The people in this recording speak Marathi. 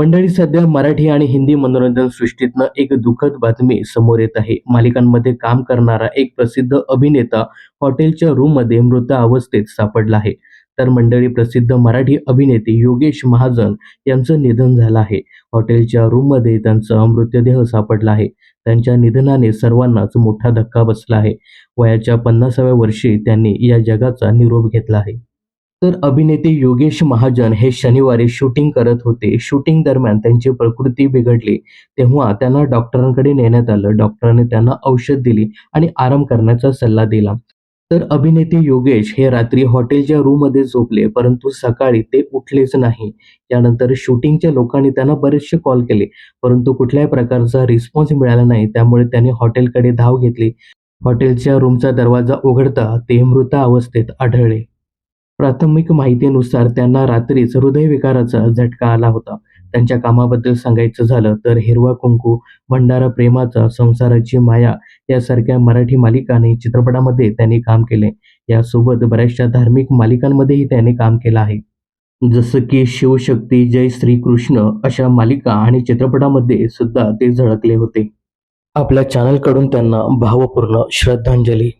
मंडळी सध्या मराठी आणि हिंदी मनोरंजन सृष्टीतनं एक दुःखद बातमी समोर येत आहे. मालिकांमध्ये काम करणारा एक प्रसिद्ध अभिनेता हॉटेलच्या रूममध्ये मृत अवस्थेत सापडला आहे. तर मंडळी प्रसिद्ध मराठी अभिनेते योगेश महाजन यांचं निधन झालं आहे. हॉटेलच्या रूममध्ये त्यांचा मृतदेह सापडला आहे. त्यांच्या निधनाने सर्वांनाच मोठा धक्का बसला आहे. वयाच्या पन्नासाव्या वर्षी त्यांनी या जगाचा निरोप घेतला आहे. तर अभिनेते योगेश महाजन हे शनिवारी शूटिंग करत होते. शूटिंग दरम्यान त्यांची प्रकृती बिघडली. तेव्हा त्यांना डॉक्टरांकडे नेण्यात आलं. डॉक्टरांनी त्यांना औषध दिली आणि आराम करण्याचा सल्ला दिला. तर अभिनेते योगेश हे रात्री हॉटेलच्या रूममध्ये झोपले परंतु सकाळी ते उठलेच नाही. त्यानंतर शूटिंगच्या लोकांनी त्यांना बरेचसे कॉल केले परंतु कुठल्याही प्रकारचा रिस्पॉन्स मिळाला नाही. त्यामुळे त्यांनी हॉटेलकडे धाव घेतली. हॉटेलच्या रूमचा दरवाजा उघडता ते मृत अवस्थेत आढळले. प्राथमिक माहितीनुसार त्यांना रात्रीच हृदयविकाराचा झटका आला होता. त्यांच्या कामाबद्दल सांगायचं झालं तर हिरवा कुंकू भंडारा प्रेमाचा संसाराची माया यासारख्या मराठी मालिका आणि चित्रपटामध्ये त्यांनी काम केले. यासोबत बऱ्याचशा धार्मिक मालिकांमध्येही त्यांनी काम केलं आहे. जसं की शिवशक्ती जय श्रीकृष्ण अशा मालिका आणि चित्रपटामध्ये सुद्धा ते झळकले होते. आपल्या चॅनलकडून त्यांना भावपूर्ण श्रद्धांजली.